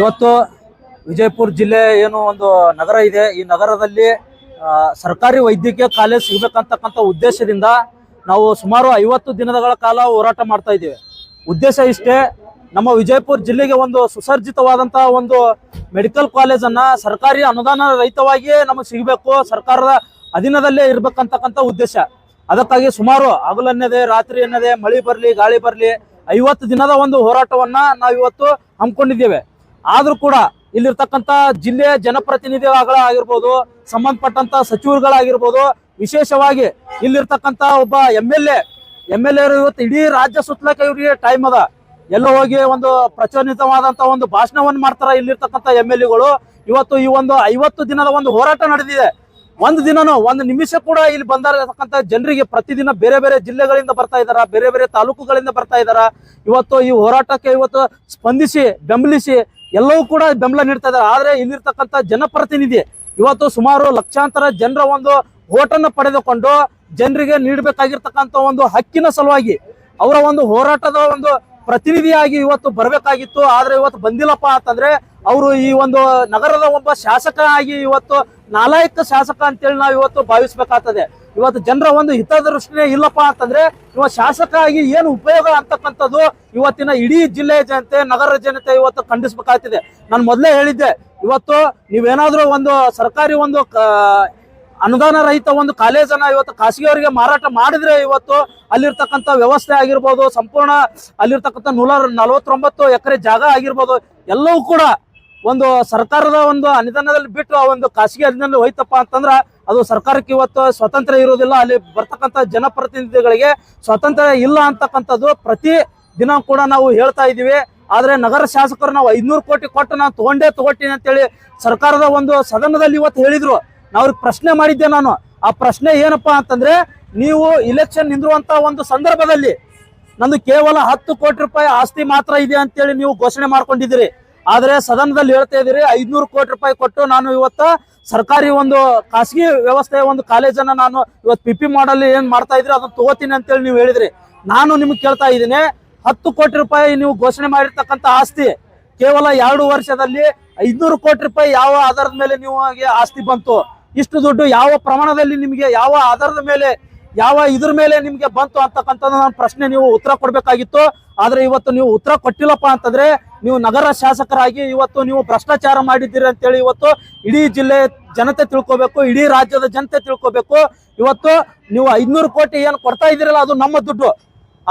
ಇವತ್ತು ವಿಜಯಪುರ ಜಿಲ್ಲೆ ಏನು ಒಂದು ನಗರ ಇದೆ. ಈ ನಗರದಲ್ಲಿ ಸರ್ಕಾರಿ ವೈದ್ಯಕೀಯ ಕಾಲೇಜ್ ಸಿಗಬೇಕಂತಕ್ಕಂಥ ಉದ್ದೇಶದಿಂದ ನಾವು ಸುಮಾರು ಐವತ್ತು ದಿನಗಳ ಕಾಲ ಹೋರಾಟ ಮಾಡ್ತಾ ಇದ್ದೀವಿ. ಉದ್ದೇಶ ಇಷ್ಟೇ, ನಮ್ಮ ವಿಜಯಪುರ ಜಿಲ್ಲೆಗೆ ಒಂದು ಸುಸರ್ಜಿತವಾದಂತಹ ಒಂದು ಮೆಡಿಕಲ್ ಕಾಲೇಜನ್ನು ಸರ್ಕಾರಿ ಅನುದಾನ ರಹಿತವಾಗಿಯೇ ನಮಗೆ ಸಿಗಬೇಕು, ಸರ್ಕಾರದ ಅಧೀನದಲ್ಲೇ ಇರಬೇಕಂತಕ್ಕಂಥ ಉದ್ದೇಶ. ಅದಕ್ಕಾಗಿ ಸುಮಾರು ಹಗಲನ್ನದೇ ರಾತ್ರಿ ಅನ್ನದೇ, ಮಳೆ ಬರಲಿ, ಗಾಳಿ ಬರಲಿ, ಐವತ್ತು ದಿನದ ಒಂದು ಹೋರಾಟವನ್ನ ನಾವು ಇವತ್ತು ಹಮ್ಮಿಕೊಂಡಿದ್ದೇವೆ. ಆದ್ರೂ ಕೂಡ ಇಲ್ಲಿರ್ತಕ್ಕಂಥ ಜಿಲ್ಲೆಯ ಜನಪ್ರತಿನಿಧಿಗಳಾಗಿರ್ಬೋದು ಸಂಬಂಧಪಟ್ಟಂತ ಸಚಿವರುಗಳಾಗಿರ್ಬೋದು, ವಿಶೇಷವಾಗಿ ಇಲ್ಲಿರ್ತಕ್ಕಂಥ ಒಬ್ಬ M L A, M L ಎರು ಇವತ್ತು ಇಡೀ ರಾಜ್ಯ ಸುತ್ತಲಕ್ಕ ಇವರಿಗೆ ಟೈಮ್ ಅದ. ಎಲ್ಲ ಹೋಗಿ ಒಂದು ಪ್ರಚೋದಿತವಾದಂತ ಒಂದು ಭಾಷಣವನ್ನು ಮಾಡ್ತಾರ ಇಲ್ಲಿರ್ತಕ್ಕಂಥ ಎಂ ಎಲ್ ಎಗಳು. ಇವತ್ತು ಈ ಒಂದು ಐವತ್ತು ದಿನದ ಒಂದು ಹೋರಾಟ ನಡೆದಿದೆ. ಒಂದು ದಿನನೂ, ಒಂದು ನಿಮಿಷ ಕೂಡ ಇಲ್ಲಿ ಬಂದಿರತಕ್ಕಂಥ ಜನರಿಗೆ ಪ್ರತಿದಿನ ಬೇರೆ ಬೇರೆ ಜಿಲ್ಲೆಗಳಿಂದ ಬರ್ತಾ ಇದಾರ ಬೇರೆ ಬೇರೆ ತಾಲೂಕುಗಳಿಂದ ಬರ್ತಾ ಇದಾರ ಇವತ್ತು ಈ ಹೋರಾಟಕ್ಕೆ ಇವತ್ತು ಸ್ಪಂದಿಸಿ, ಬೆಂಬಲಿಸಿ ಎಲ್ಲವೂ ಕೂಡ ಬೆಂಬಲ ನೀಡ್ತಾ ಇದ್ದಾರೆ. ಆದರೆ ಇಲ್ಲಿರ್ತಕ್ಕಂಥ ಜನಪ್ರತಿನಿಧಿ ಇವತ್ತು ಸುಮಾರು ಲಕ್ಷಾಂತರ ಜನರ ಒಂದು ಓಟನ್ನು ಪಡೆದುಕೊಂಡು ಜನರಿಗೆ ನೀಡಬೇಕಾಗಿರ್ತಕ್ಕಂಥ ಒಂದು ಹಕ್ಕಿನ ಸಲುವಾಗಿ ಅವರ ಒಂದು ಹೋರಾಟದ ಒಂದು ಪ್ರತಿನಿಧಿಯಾಗಿ ಇವತ್ತು ಬರಬೇಕಾಗಿತ್ತು, ಆದ್ರೆ ಇವತ್ತು ಬಂದಿಲ್ಲಪ್ಪ ಅಂತಂದ್ರೆ ಅವರು ಈ ಒಂದು ನಗರದ ಒಬ್ಬ ಶಾಸಕ ಆಗಿ ಇವತ್ತು ನಾಲಾಯಕ ಶಾಸಕ ಅಂತೇಳಿ ನಾವು ಇವತ್ತು ಭಾವಿಸ್ಬೇಕಾಗ್ತದೆ. ಇವತ್ತು ಜನರ ಒಂದು ಹಿತದೃಷ್ಟಿನೇ ಇಲ್ಲಪ್ಪ ಅಂತಂದ್ರೆ ಇವ ಶಾಸಕ ಆಗಿ ಏನು ಉಪಯೋಗ ಅಂತಕ್ಕಂಥದ್ದು ಇವತ್ತಿನ ಇಡೀ ಜಿಲ್ಲೆಯ ಜನತೆ, ನಗರ ಜನತೆ ಇವತ್ತು ಖಂಡಿಸ್ಬೇಕಾಗ್ತಿದೆ. ನಾನು ಮೊದಲೇ ಹೇಳಿದ್ದೆ, ಇವತ್ತು ನೀವೇನಾದ್ರೂ ಒಂದು ಸರ್ಕಾರಿ ಒಂದು ಅನುದಾನ ರಹಿತ ಒಂದು ಕಾಲೇಜನ್ನ ಇವತ್ತು ಖಾಸಗಿಯವರಿಗೆ ಮಾರಾಟ ಮಾಡಿದ್ರೆ ಇವತ್ತು ಅಲ್ಲಿರ್ತಕ್ಕಂಥ ವ್ಯವಸ್ಥೆ ಆಗಿರ್ಬೋದು, ಸಂಪೂರ್ಣ ಅಲ್ಲಿರ್ತಕ್ಕಂಥ ನೂರ ನಲವತ್ತೊಂಬತ್ತು ಎಕರೆ ಜಾಗ ಆಗಿರ್ಬೋದು, ಎಲ್ಲವೂ ಕೂಡ ಒಂದು ಸರ್ಕಾರದ ಒಂದು ಅನುದಾನದಲ್ಲಿ ಬಿಟ್ಟು ಆ ಒಂದು ಖಾಸಗಿ ಅನುದಾನ ಹೋಯ್ತಪ್ಪ ಅಂತಂದ್ರೆ ಅದು ಸರ್ಕಾರಕ್ಕೆ ಇವತ್ತು ಸ್ವತಂತ್ರ ಇರೋದಿಲ್ಲ ಅಲ್ಲಿ ಬರ್ತಕ್ಕಂಥ ಜನಪ್ರತಿನಿಧಿಗಳಿಗೆ ಸ್ವಾತಂತ್ರ್ಯ ಇಲ್ಲ ಅಂತಕ್ಕಂಥದ್ದು ಪ್ರತಿ ದಿನ ಕೂಡ ನಾವು ಹೇಳ್ತಾ ಇದ್ದೀವಿ. ಆದರೆ ನಗರ ಶಾಸಕರು ನಾವು ಐದ್ನೂರು ಕೋಟಿ ಕೊಟ್ಟು ನಾವು ತಗೊಂಡೇ ತಗೊಳ್ತೀನಿ ಅಂತೇಳಿ ಸರ್ಕಾರದ ಒಂದು ಸದನದಲ್ಲಿ ಇವತ್ತು ಹೇಳಿದ್ರು. ಅವ್ರಿಗೆ ಪ್ರಶ್ನೆ ಮಾಡಿದ್ದೆ ನಾನು. ಆ ಪ್ರಶ್ನೆ ಏನಪ್ಪಾ ಅಂತಂದ್ರೆ, ನೀವು ಇಲೆಕ್ಷನ್ ನಿಂದಿರುವಂತ ಒಂದು ಸಂದರ್ಭದಲ್ಲಿ ನಂದು ಕೇವಲ ಹತ್ತು ಕೋಟಿ ರೂಪಾಯಿ ಆಸ್ತಿ ಮಾತ್ರ ಇದೆ ಅಂತೇಳಿ ನೀವು ಘೋಷಣೆ ಮಾಡ್ಕೊಂಡಿದ್ದೀರಿ. ಆದ್ರೆ ಸದನದಲ್ಲಿ ಹೇಳ್ತಾ ಇದ್ದೀರಿ, ಐದ್ನೂರು ಕೋಟಿ ರೂಪಾಯಿ ಕೊಟ್ಟು ನಾನು ಇವತ್ತ ಸರ್ಕಾರಿ ಒಂದು ಖಾಸಗಿ ವ್ಯವಸ್ಥೆಯ ಒಂದು ಕಾಲೇಜನ್ನ ನಾನು ಇವತ್ತು ಪಿಪಿ ಪಿ ಮಾಡಲ್ ಏನ್ ಮಾಡ್ತಾ ಇದ್ರಿ ಅದನ್ನ ತಗೋತೀನಿ ಅಂತೇಳಿ ನೀವು ಹೇಳಿದ್ರಿ. ನಾನು ನಿಮ್ಗೆ ಕೇಳ್ತಾ ಇದ್ದೀನಿ, ಹತ್ತು ಕೋಟಿ ರೂಪಾಯಿ ನೀವು ಘೋಷಣೆ ಮಾಡಿರ್ತಕ್ಕಂಥ ಆಸ್ತಿ ಕೇವಲ ಎರಡು ವರ್ಷದಲ್ಲಿ ಐದ್ನೂರು ಕೋಟಿ ರೂಪಾಯಿ ಯಾವ ಆಧಾರದ ಮೇಲೆ ನೀವು ಆಸ್ತಿ ಬಂತು? ಇಷ್ಟು ದುಡ್ಡು ಯಾವ ಪ್ರಮಾಣದಲ್ಲಿ ನಿಮಗೆ, ಯಾವ ಆಧಾರದ ಮೇಲೆ, ಯಾವ ಇದ್ರ ಮೇಲೆ ನಿಮಗೆ ಬಂತು ಅಂತಕ್ಕಂಥದ್ದು ನನ್ನ ಪ್ರಶ್ನೆ ನೀವು ಉತ್ತರ ಕೊಡಬೇಕಾಗಿತ್ತು. ಆದರೆ ಇವತ್ತು ನೀವು ಉತ್ತರ ಕೊಟ್ಟಿಲ್ಲಪ್ಪ ಅಂತಂದ್ರೆ ನೀವು ನಗರ ಶಾಸಕರಾಗಿ ಇವತ್ತು ನೀವು ಭ್ರಷ್ಟಾಚಾರ ಮಾಡಿದ್ದೀರಿ ಅಂತೇಳಿ ಇವತ್ತು ಇಡೀ ಜಿಲ್ಲೆ ಜನತೆ ತಿಳ್ಕೊಬೇಕು, ಇಡೀ ರಾಜ್ಯದ ಜನತೆ ತಿಳ್ಕೊಬೇಕು. ಇವತ್ತು ನೀವು ಐದ್ನೂರು ಕೋಟಿ ಏನು ಕೊಡ್ತಾ ಇದ್ದೀರಲ್ಲ, ಅದು ನಮ್ಮ ದುಡ್ಡು.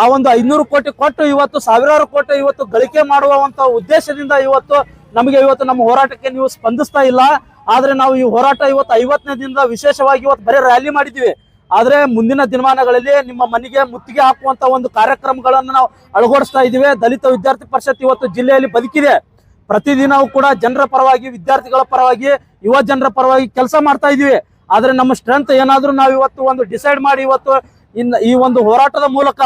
ಆ ಒಂದು ಐದ್ನೂರು ಕೋಟಿ ಕೊಟ್ಟು ಇವತ್ತು ಸಾವಿರಾರು ಕೋಟಿ ಇವತ್ತು ಗಳಿಕೆ ಮಾಡುವಂತ ಉದ್ದೇಶದಿಂದ ಇವತ್ತು ನಮಗೆ ಇವತ್ತು ನಮ್ಮ ಹೋರಾಟಕ್ಕೆ ನೀವು ಸ್ಪಂದಿಸ್ತಾ ಇಲ್ಲ. ಆದ್ರೆ ನಾವು ಈ ಹೋರಾಟ ಇವತ್ತು ಐವತ್ತನೇ ದಿನದ ವಿಶೇಷವಾಗಿ ಇವತ್ತು ಬರೀ ರ್ಯಾಲಿ ಮಾಡಿದ್ವಿ. ಆದ್ರೆ ಮುಂದಿನ ದಿನಮಾನಗಳಲ್ಲಿ ನಿಮ್ಮ ಮನೆಗೆ ಮುತ್ತಿಗೆ ಹಾಕುವಂತ ಒಂದು ಕಾರ್ಯಕ್ರಮಗಳನ್ನು ನಾವು ಅಳವಡಿಸ್ತಾ ಇದ್ದೀವಿ. ದಲಿತ ವಿದ್ಯಾರ್ಥಿ ಪರಿಷತ್ ಇವತ್ತು ಜಿಲ್ಲೆಯಲ್ಲಿ ಬದುಕಿದೆ. ಪ್ರತಿದಿನವೂ ಕೂಡ ಜನರ ಪರವಾಗಿ, ವಿದ್ಯಾರ್ಥಿಗಳ ಪರವಾಗಿ, ಯುವ ಜನರ ಪರವಾಗಿ ಕೆಲಸ ಮಾಡ್ತಾ ಇದೀವಿ ಆದ್ರೆ ನಮ್ಮ ಸ್ಟ್ರೆಂತ್ ಏನಾದ್ರೂ ನಾವು ಇವತ್ತು ಒಂದು ಡಿಸೈಡ್ ಮಾಡಿ ಇವತ್ತು ಇನ್ ಈ ಒಂದು ಹೋರಾಟದ ಮೂಲಕ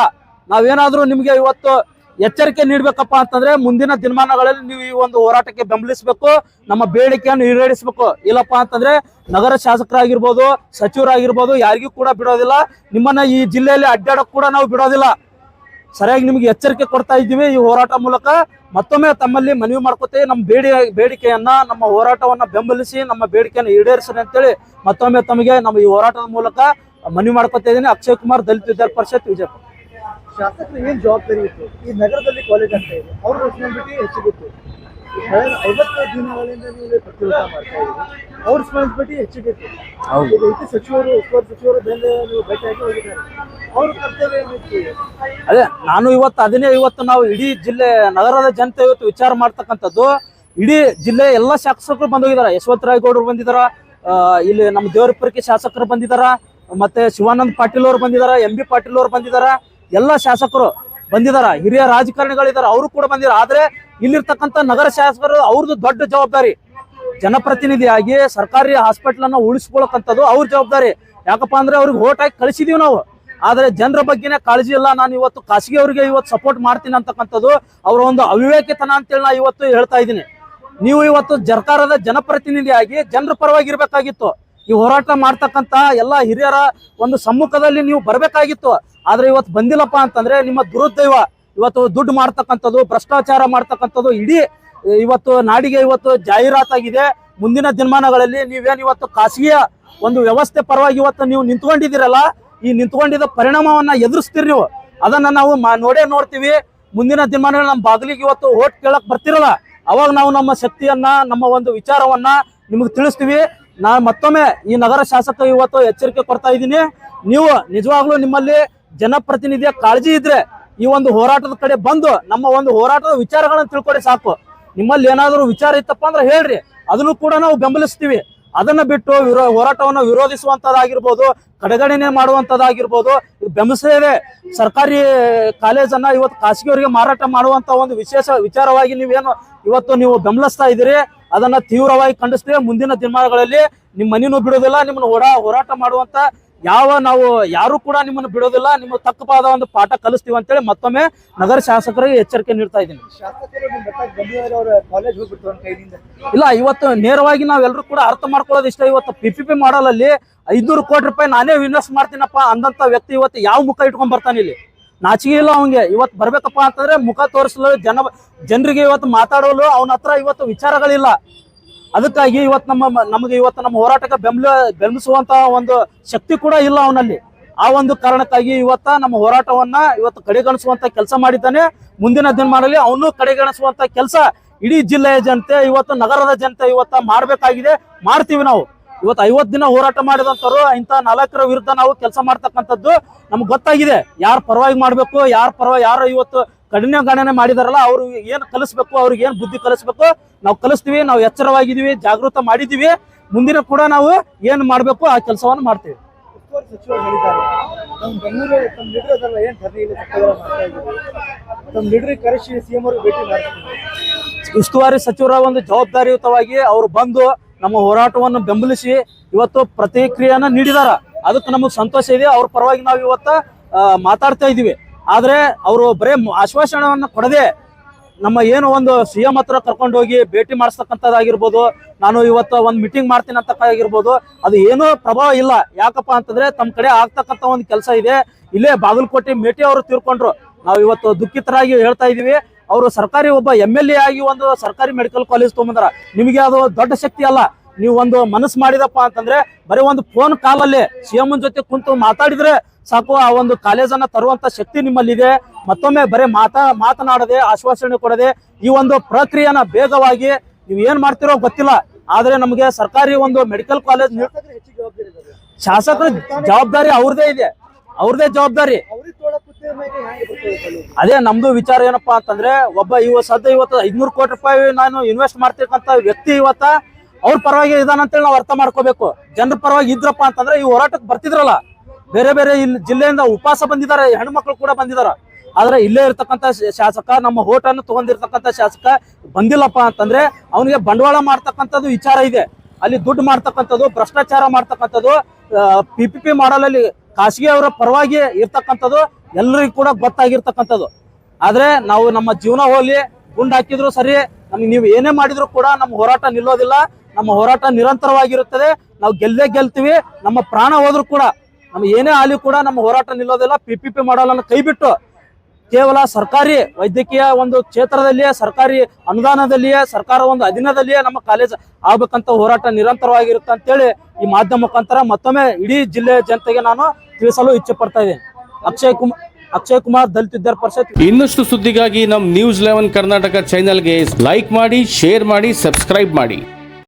ನಾವೇನಾದ್ರೂ ನಿಮ್ಗೆ ಇವತ್ತು ಎಚ್ಚರಿಕೆ ನೀಡಬೇಕಪ್ಪ ಅಂತಂದ್ರೆ ಮುಂದಿನ ದಿನಮಾನಗಳಲ್ಲಿ ನೀವು ಈ ಒಂದು ಹೋರಾಟಕ್ಕೆ ಬೆಂಬಲಿಸಬೇಕು, ನಮ್ಮ ಬೇಡಿಕೆಯನ್ನು ಈಡೇರಿಸಬೇಕು. ಇಲ್ಲಪ್ಪ ಅಂತಂದ್ರೆ ನಗರ ಶಾಸಕರಾಗಿರ್ಬೋದು, ಸಚಿವರಾಗಿರ್ಬೋದು, ಯಾರಿಗೂ ಕೂಡ ಬಿಡೋದಿಲ್ಲ. ನಿಮ್ಮನ್ನ ಈ ಜಿಲ್ಲೆಯಲ್ಲಿ ಅಡ್ಡಾಡಕ್ ಕೂಡ ನಾವು ಬಿಡೋದಿಲ್ಲ. ಸರಿಯಾಗಿ ನಿಮ್ಗೆ ಎಚ್ಚರಿಕೆ ಕೊಡ್ತಾ ಇದ್ದೀವಿ ಈ ಹೋರಾಟ ಮೂಲಕ. ಮತ್ತೊಮ್ಮೆ ತಮ್ಮಲ್ಲಿ ಮನವಿ ಮಾಡ್ಕೊತೀವಿ. ನಮ್ಮ ಬೇಡಿ, ಬೇಡಿಕೆಯನ್ನ, ನಮ್ಮ ಹೋರಾಟವನ್ನ ಬೆಂಬಲಿಸಿ, ನಮ್ಮ ಬೇಡಿಕೆಯನ್ನು ಈಡೇರಿಸಿ ಅಂತೇಳಿ ಮತ್ತೊಮ್ಮೆ ತಮಗೆ ನಮ್ಮ ಈ ಹೋರಾಟದ ಮೂಲಕ ಮನವಿ ಮಾಡ್ಕೊತಾ ಇದ್ದೀನಿ. ಅಕ್ಷಯ್ ಕುಮಾರ್, ದಲಿತ ವಿದ್ಯಾರ್ಥಿ ಪರಿಷತ್, ವಿಜಯಪುರ. ಶಾಸಕರು ಏನ್ ಜವಾಬ್ದಾರಿ ಇತ್ತು? ಈ ನಗರದಲ್ಲಿ ಕಾಲೇಜ್ ಅಂತ ಇದೆ. ಅವ್ರ ರೆಸ್ಪಾನ್ಸಿಬಿಲಿಟಿ ಹೆಚ್ಚಿಗಿತ್ತು. ಕಳೆದ ಐವತ್ತು ದಿನಗಳಿಂದ ನೀವು ಪ್ರತಿರೋಧ ಮಾಡ್ತಾ ಇದ್ದೀರಿ. ಅವ್ರ ರೆಸ್ಪಾನ್ಸಿಬಿಲಿಟಿ ಹೆಚ್ಚಿಗಿತ್ತು. ಈಗ ಐಟಿ ಸಚಿವರು ಉಸ್ತುವಾರಿ ಸಚಿವರು ಬೇರೆ ನೀವು ಭೇಟಿಯಾಗಿ ಹೋಗಿದ್ದಾರೆ. ಅವ್ರ ಕರ್ತವ್ಯ ಏನಿತ್ತು ಅದೇ ನಾನು ಇವತ್ತು ಅದನ್ನೇ ಇವತ್ತು ನಾವು ಇಡೀ ಜಿಲ್ಲೆ ನಗರದ ಜನತೆ ಇವತ್ತು ವಿಚಾರ ಮಾಡ್ತಕ್ಕಂಥದ್ದು ಇಡೀ ಜಿಲ್ಲೆ ಎಲ್ಲ ಶಾಸಕರು ಬಂದೋಗಿದ್ದಾರೆ ಯಶವಂತ ರಾಯಗೌಡರು ಬಂದಿದಾರ ಇಲ್ಲಿ ನಮ್ಮ ದೇವರಪುರಕ್ಕೆ ಶಾಸಕರು ಬಂದಿದಾರ ಮತ್ತೆ ಶಿವಾನಂದ್ ಪಾಟೀಲ್ ಅವರು ಬಂದಿದಾರ ಎಂ ಬಿ ಪಾಟೀಲ್ ಅವರು ಬಂದಿದಾರ. ಎಲ್ಲ ಶಾಸಕರು ಬಂದಿದಾರ. ಹಿರಿಯ ರಾಜಕಾರಣಿಗಳಿದಾರ. ಅವರು ಕೂಡ ಬಂದಿರ ಆದ್ರೆ ಇಲ್ಲಿರ್ತಕ್ಕಂಥ ನಗರ ಶಾಸಕರು ಅವ್ರದ್ದು ದೊಡ್ಡ ಜವಾಬ್ದಾರಿ. ಜನಪ್ರತಿನಿಧಿಯಾಗಿ ಸರ್ಕಾರಿ ಹಾಸ್ಪಿಟಲ್ ಅನ್ನ ಅವ್ರ ಜವಾಬ್ದಾರಿ. ಯಾಕಪ್ಪ ಅಂದ್ರೆ ಅವ್ರಿಗೆ ಓಟ್ ಹಾಕಿ ಕಳಿಸಿದೀವಿ ನಾವು. ಆದ್ರೆ ಜನರ ಬಗ್ಗೆನೇ ಕಾಳಜಿ ಇಲ್ಲ. ನಾನು ಇವತ್ತು ಖಾಸಗಿ ಅವರಿಗೆ ಇವತ್ತು ಸಪೋರ್ಟ್ ಮಾಡ್ತೀನಿ ಅಂತಕ್ಕಂಥದ್ದು ಅವರ ಒಂದು ಅವಿವೇಕಿತನ ಅಂತೇಳಿ ನಾ ಇವತ್ತು ಹೇಳ್ತಾ ಇದ್ದೀನಿ. ನೀವು ಇವತ್ತು ಸರ್ಕಾರದ ಜನಪ್ರತಿನಿಧಿಯಾಗಿ ಜನರ ಪರವಾಗಿ ಇರ್ಬೇಕಾಗಿತ್ತು ಈ ಹೋರಾಟ ಮಾಡ್ತಕ್ಕಂತ ಎಲ್ಲಾ ಹಿರಿಯರ ಒಂದು ಸಮ್ಮುಖದಲ್ಲಿ ನೀವು ಬರಬೇಕಾಗಿತ್ತು. ಆದ್ರೆ ಇವತ್ತು ಬಂದಿಲ್ಲಪ್ಪ ಅಂತಂದ್ರೆ ನಿಮ್ಮ ದುರುದ್ದೈವ. ಇವತ್ತು ದುಡ್ಡು ಮಾಡ್ತಕ್ಕಂಥದ್ದು, ಭ್ರಷ್ಟಾಚಾರ ಮಾಡ್ತಕ್ಕಂಥದ್ದು ಇಡೀ ಇವತ್ತು ನಾಡಿಗೆ ಇವತ್ತು ಜಾಹೀರಾತಾಗಿದೆ. ಮುಂದಿನ ದಿನಮಾನಗಳಲ್ಲಿ ನೀವೇನು ಇವತ್ತು ಖಾಸಗಿಯ ಒಂದು ವ್ಯವಸ್ಥೆ ಪರವಾಗಿ ಇವತ್ತು ನೀವು ನಿಂತ್ಕೊಂಡಿದ್ದೀರಲ್ಲ, ಈ ನಿಂತ್ಕೊಂಡಿದ್ದ ಪರಿಣಾಮವನ್ನ ಎದುರಿಸ್ತೀರಿ ನೀವು. ಅದನ್ನ ನಾವು ನೋಡೇ ನೋಡ್ತೀವಿ. ಮುಂದಿನ ದಿನಮಾನಗಳು ನಮ್ಮ ಬಾಗಿಲಿಗೆ ಇವತ್ತು ಓಟ್ ಕೇಳಕ್ ಬರ್ತಿರಲ್ಲ. ಅವಾಗ ನಾವು ನಮ್ಮ ಶಕ್ತಿಯನ್ನ, ನಮ್ಮ ಒಂದು ವಿಚಾರವನ್ನ ನಿಮಗೆ ತಿಳಿಸ್ತೀವಿ. ನಾ ಮತ್ತೊಮ್ಮೆ ಈ ನಗರ ಶಾಸಕ ಇವತ್ತು ಎಚ್ಚರಿಕೆ ಕೊಡ್ತಾ ಇದ್ದೀನಿ. ನೀವು ನಿಜವಾಗ್ಲೂ ನಿಮ್ಮಲ್ಲಿ ಜನಪ್ರತಿನಿಧಿಯ ಕಾಳಜಿ ಇದ್ರೆ ಈ ಒಂದು ಹೋರಾಟದ ಕಡೆ ಬಂದು ನಮ್ಮ ಒಂದು ಹೋರಾಟದ ವಿಚಾರಗಳನ್ನ ತಿಳ್ಕೊಡಿ ಸಾಕು. ನಿಮ್ಮಲ್ಲಿ ಏನಾದರೂ ವಿಚಾರ ಇತ್ತಪ್ಪ ಅಂದ್ರೆ ಹೇಳ್ರಿ. ಅದನ್ನು ಕೂಡ ನಾವು ಬೆಂಬಲಿಸ್ತೀವಿ. ಅದನ್ನ ಬಿಟ್ಟು ವಿರೋ ಹೋರಾಟವನ್ನು ವಿರೋಧಿಸುವಂತದ್ದಾಗಿರ್ಬೋದು ಕಡೆಗಣನೆ ಮಾಡುವಂತದ್ದಾಗಿರ್ಬೋದು ಇದು ಬೆಂಬಲಿಸದೇ ಸರ್ಕಾರಿ ಕಾಲೇಜನ್ನ ಇವತ್ತು ಖಾಸಗಿಯವರಿಗೆ ಮಾರಾಟ ಮಾಡುವಂತ ಒಂದು ವಿಶೇಷ ವಿಚಾರವಾಗಿ ನೀವೇನು ಇವತ್ತು ನೀವು ಬೆಂಬಲಿಸ್ತಾ ಇದ್ದೀರಿ. ಅದನ್ನ ತೀವ್ರವಾಗಿ ಖಂಡಿಸ್ತೇವೆ. ಮುಂದಿನ ದಿನಮಾನಗಳಲ್ಲಿ ನಿಮ್ಮ ಮನೆಯನ್ನು ಬಿಡೋದಿಲ್ಲ ನಿಮ್ಮನ್ನ ಓಡಾ ಹೋರಾಟ ಮಾಡುವಂತ ಯಾವ ನಾವು ಯಾರು ಕೂಡ ನಿಮ್ಮನ್ನು ಬಿಡೋದಿಲ್ಲ. ನಿಮ್ಮ ತಕ್ಕಪಾದ ಒಂದು ಪಾಠ ಕಲಿಸ್ತೀವಿ ಅಂತೇಳಿ ಮತ್ತೊಮ್ಮೆ ನಗರ ಶಾಸಕರಿಗೆ ಎಚ್ಚರಿಕೆ ನೀಡ್ತಾ ಇದ್ದೀನಿ. ಇಲ್ಲ ಇವತ್ತು ನೇರವಾಗಿ ನಾವೆಲ್ಲರೂ ಕೂಡ ಅರ್ಥ ಮಾಡ್ಕೊಳ್ಳೋದು ಇಷ್ಟ. ಇವತ್ತು ಪಿ ಪಿ ಪಿ ಮಾಡಲಲ್ಲಿ ಐದ್ನೂರು ಕೋಟಿ ರೂಪಾಯಿ ನಾನೇ ಇನ್ವೆಸ್ಟ್ ಮಾಡ್ತೀನಪ್ಪ ಅಂದಂತ ವ್ಯಕ್ತಿ ಇವತ್ತು ಯಾವ ಮುಖ ಇಟ್ಕೊಂಡ್ ಬರ್ತಾನೆ ಇಲ್ಲಿ? ನಾಚಿಕೆ ಇಲ್ಲ ಅವಂಗೆ. ಇವತ್ತು ಬರ್ಬೇಕಪ್ಪ ಅಂತಂದ್ರೆ ಮುಖ ತೋರಿಸಲು ಜನ ಜನರಿಗೆ ಇವತ್ತು ಮಾತಾಡಲು ಅವನ ಹತ್ರ ಇವತ್ತು ವಿಚಾರಗಳಿಲ್ಲ. ಅದಕ್ಕಾಗಿ ಇವತ್ತು ನಮ್ಮ ನಮಗೆ ಇವತ್ತು ನಮ್ಮ ಹೋರಾಟಕ್ಕೆ ಬೆಂಬಲ ಬೆಂಬಲಿಸುವಂತ ಒಂದು ಶಕ್ತಿ ಕೂಡ ಇಲ್ಲ ಅವನಲ್ಲಿ. ಆ ಒಂದು ಕಾರಣಕ್ಕಾಗಿ ಇವತ್ತ ನಮ್ಮ ಹೋರಾಟವನ್ನ ಇವತ್ತು ಕಡೆಗಣಿಸುವಂತ ಕೆಲಸ ಮಾಡಿದ್ದಾನೆ. ಮುಂದಿನ ದಿನಮಾನದಲ್ಲಿ ಅವನು ಕಡೆಗಣಿಸುವಂತ ಕೆಲಸ ಇಡೀ ಜಿಲ್ಲೆಯ ಜನತೆ, ಇವತ್ತು ನಗರದ ಜನತೆ ಇವತ್ತ ಮಾಡಬೇಕಾಗಿದೆ. ಮಾಡ್ತೀವಿ ನಾವು. ಇವತ್ತು ಐವತ್ತು ದಿನ ಹೋರಾಟ ಮಾಡಿದಂಥವ್ರು ಇಂಥ ನಾಲ್ಕರ ವಿರುದ್ಧ ನಾವು ಕೆಲಸ ಮಾಡ್ತಕ್ಕಂಥದ್ದು ನಮ್ಗೆ ಗೊತ್ತಾಗಿದೆ. ಯಾರ ಪರವಾಗಿ ಮಾಡಬೇಕು ಯಾರ ಪರವಾಗಿ ಯಾರು ಇವತ್ತು ಕಠಿಣ ಗಣನೆ ಮಾಡಿದಾರಲ್ಲ ಅವ್ರು ಏನು ಕಲಿಸ್ಬೇಕು ಅವ್ರಿಗೆ ಏನು ಬುದ್ಧಿ ಕಲಿಸ್ಬೇಕು ನಾವು ಕಲಿಸ್ತೀವಿ ನಾವು ಎಚ್ಚರವಾಗಿದ್ದೀವಿ ಜಾಗೃತ ಮಾಡಿದ್ದೀವಿ ಮುಂದಿನ ಕೂಡ ನಾವು ಏನು ಮಾಡಬೇಕು ಆ ಕೆಲಸವನ್ನು ಮಾಡ್ತೀವಿ. ಉಸ್ತುವಾರಿ ಸಚಿವರ ಒಂದು ಜವಾಬ್ದಾರಿಯುತವಾಗಿ ಅವರು ಬಂದು ನಮ್ಮ ಹೋರಾಟವನ್ನು ಬೆಂಬಲಿಸಿ ಇವತ್ತು ಪ್ರತಿಕ್ರಿಯೆಯನ್ನ ನೀಡಿದಾರ. ಅದಕ್ಕೆ ನಮಗೆ ಸಂತೋಷ ಇದೆ. ಅವ್ರ ಪರವಾಗಿ ನಾವು ಇವತ್ತ ಮಾತಾಡ್ತಾ ಇದೀವಿ ಆದ್ರೆ ಅವರು ಬರೇ ಆಶ್ವಾಸನೆಯನ್ನು ಕೊಡದೆ ನಮ್ಮ ಏನು ಒಂದು ಸಿ ಎಂ ಹತ್ರ ಕರ್ಕೊಂಡು ಹೋಗಿ ಭೇಟಿ ಮಾಡಿಸ್ತಕ್ಕಂಥದ್ದಾಗಿರ್ಬೋದು, ನಾನು ಇವತ್ತು ಒಂದು ಮೀಟಿಂಗ್ ಮಾಡ್ತೀನಿ ಆಗಿರ್ಬೋದು ಅದು ಏನೂ ಪ್ರಭಾವ ಇಲ್ಲ. ಯಾಕಪ್ಪ ಅಂತಂದ್ರೆ ತಮ್ಮ ಕಡೆ ಆಗ್ತಕ್ಕಂಥ ಒಂದು ಕೆಲಸ ಇದೆ. ಇಲ್ಲೇ ಬಾಗಲಕೋಟೆ ಮೇಟಿ ಅವರು ತೀರ್ಕೊಂಡ್ರು. ನಾವು ಇವತ್ತು ದುಃಖಿತರಾಗಿ ಹೇಳ್ತಾ ಇದೀವಿ ಅವರು ಸರ್ಕಾರಿ ಒಬ್ಬ ಎಂ ಎಲ್ ಎ ಆಗಿ ಒಂದು ಸರ್ಕಾರಿ ಮೆಡಿಕಲ್ ಕಾಲೇಜ್ ತೊಗೊಂಬಂದಾರ. ನಿಮಗೆ ಅದು ದೊಡ್ಡ ಶಕ್ತಿ ಅಲ್ಲ. ನೀವು ಒಂದು ಮನಸ್ಸು ಮಾಡಿದಪ್ಪ ಅಂತಂದ್ರೆ ಬರೀ ಒಂದು ಫೋನ್ ಕಾಲಲ್ಲಿ ಸಿ ಎಂ ಜೊತೆ ಕುಂತು ಮಾತಾಡಿದ್ರೆ ಸಾಕು ಆ ಒಂದು ಕಾಲೇಜನ್ನ ತರುವಂತ ಶಕ್ತಿ ನಿಮ್ಮಲ್ಲಿದೆ. ಮತ್ತೊಮ್ಮೆ ಬರೀ ಮಾತಾ ಮಾತನಾಡದೆ ಆಶ್ವಾಸನೆ ಕೊಡದೆ ಈ ಒಂದು ಪ್ರಕ್ರಿಯೆನ ಬೇಗವಾಗಿ ನೀವು ಏನ್ ಮಾಡ್ತಿರೋ ಗೊತ್ತಿಲ್ಲ. ಆದ್ರೆ ನಮಗೆ ಸರ್ಕಾರಿ ಒಂದು ಮೆಡಿಕಲ್ ಕಾಲೇಜ್ ಶಾಸಕರ ಜವಾಬ್ದಾರಿ ಅವ್ರದೇ ಇದೆ. ಅವ್ರದೇ ಜವಾಬ್ದಾರಿ. ಅದೇ ನಮ್ದು ವಿಚಾರ ಏನಪ್ಪಾ ಅಂತಂದ್ರೆ, ಒಬ್ಬ ಇವ ಸದ್ಯ ಇವತ್ತು ಐದ್ನೂರು ಕೋಟಿ ರೂಪಾಯಿ ನಾನು ಇನ್ವೆಸ್ಟ್ ಮಾಡ್ತಿರ್ತಂತ ವ್ಯಕ್ತಿ ಇವತ್ತ ಅವ್ರ ಪರವಾಗಿ ಇದಾನಂತೇಳಿ ನಾವು ಅರ್ಥ ಮಾಡ್ಕೋಬೇಕು. ಜನರ ಪರವಾಗಿ ಇದ್ರಪ್ಪ ಅಂತಂದ್ರೆ ಈ ಹೋರಾಟಕ್ಕೆ ಬರ್ತಿದ್ರಲ್ಲ. ಬೇರೆ ಬೇರೆ ಇಲ್ಲಿ ಜಿಲ್ಲೆಯಿಂದ ಉಪವಾಸ ಬಂದಿದ್ದಾರೆ, ಹೆಣ್ಮಕ್ಳು ಕೂಡ ಬಂದಿದ್ದಾರೆ. ಆದ್ರೆ ಇಲ್ಲೇ ಇರ್ತಕ್ಕಂತ ಶಾಸಕ, ನಮ್ಮ ಹೋಟನ್ನು ತಗೊಂಡಿರ್ತಕ್ಕಂಥ ಶಾಸಕ ಬಂದಿಲ್ಲಪ್ಪ ಅಂತಂದ್ರೆ ಅವನಿಗೆ ಬಂಡವಾಳ ಮಾಡ್ತಕ್ಕಂಥದ್ದು ವಿಚಾರ ಇದೆ. ಅಲ್ಲಿ ದುಡ್ಡು ಮಾಡ್ತಕ್ಕಂಥದ್ದು, ಭ್ರಷ್ಟಾಚಾರ ಮಾಡ್ತಕ್ಕಂಥದ್ದು ಪಿ ಪಿ ಪಿ ಮಾಡಲಲ್ಲಿ ಖಾಸಗಿ ಅವರ ಪರವಾಗಿ ಇರ್ತಕ್ಕಂಥದ್ದು ಎಲ್ಲರಿಗೂ ಕೂಡ ಗೊತ್ತಾಗಿರ್ತಕ್ಕಂಥದ್ದು. ಆದ್ರೆ ನಾವು ನಮ್ಮ ಜೀವನ ಹೋಲಿ, ಗುಂಡ್ ಹಾಕಿದ್ರು ಸರಿ, ನಮ್ಗೆ ನೀವು ಏನೇ ಮಾಡಿದ್ರು ಕೂಡ ನಮ್ಮ ಹೋರಾಟ ನಿಲ್ಲೋದಿಲ್ಲ. ನಮ್ಮ ಹೋರಾಟ ನಿರಂತರವಾಗಿರುತ್ತದೆ. ನಾವು ಗೆಲ್ಲದೆ ಗೆಲ್ತೀವಿ. ನಮ್ಮ ಪ್ರಾಣ ಹೋದ್ರು ಕೂಡ, ನಮ್ಗೆ ಏನೇ ಆಲಿ ಕೂಡ ನಮ್ಮ ಹೋರಾಟ ನಿಲ್ಲೋದಿಲ್ಲ. ಪಿ ಪಿ ಪಿ ಮಾಡೋಲ್ಲ ಕೈ ಬಿಟ್ಟು ಕೇವಲ ಸರ್ಕಾರಿ ವೈದ್ಯಕೀಯ ಒಂದು ಕ್ಷೇತ್ರದಲ್ಲಿಯೇ, ಸರ್ಕಾರಿ ಅನುದಾನದಲ್ಲಿಯೇ, ಸರ್ಕಾರ ಒಂದು ಅಧೀನದಲ್ಲಿಯೇ ನಮ್ಮ ಕಾಲೇಜ್ ಆಗ್ಬೇಕಂತ ಹೋರಾಟ ನಿರಂತರವಾಗಿರುತ್ತೆ ಅಂತೇಳಿ ಈ ಮಾಧ್ಯಮ ಮುಖಾಂತರ ಮತ್ತೊಮ್ಮೆ ಇಡೀ ಜಿಲ್ಲೆಯ ಜನತೆಗೆ ನಾನು ತಿಳಿಸಲು ಇಚ್ಛೆ ಪಡ್ತಾ ಇದ್ದೀನಿ. ಅಕ್ಷಯ್ ಕುಮಾರ್ ಅಕ್ಷಯ್ ಕುಮಾರ್ ದಲಿತ ಪರಿಷತ್. ಇನ್ನಷ್ಟು ಸುದ್ದಿಗಾಗಿ ನಮ್ಮ ನ್ಯೂಸ್ ಲೆವೆನ್ ಕರ್ನಾಟಕ ಚಾನೆಲ್ಗೆ ಲೈಕ್ ಮಾಡಿ ಶೇರ್ ಮಾಡಿ ಸಬ್ಸ್ಕ್ರೈಬ್ ಮಾಡಿ.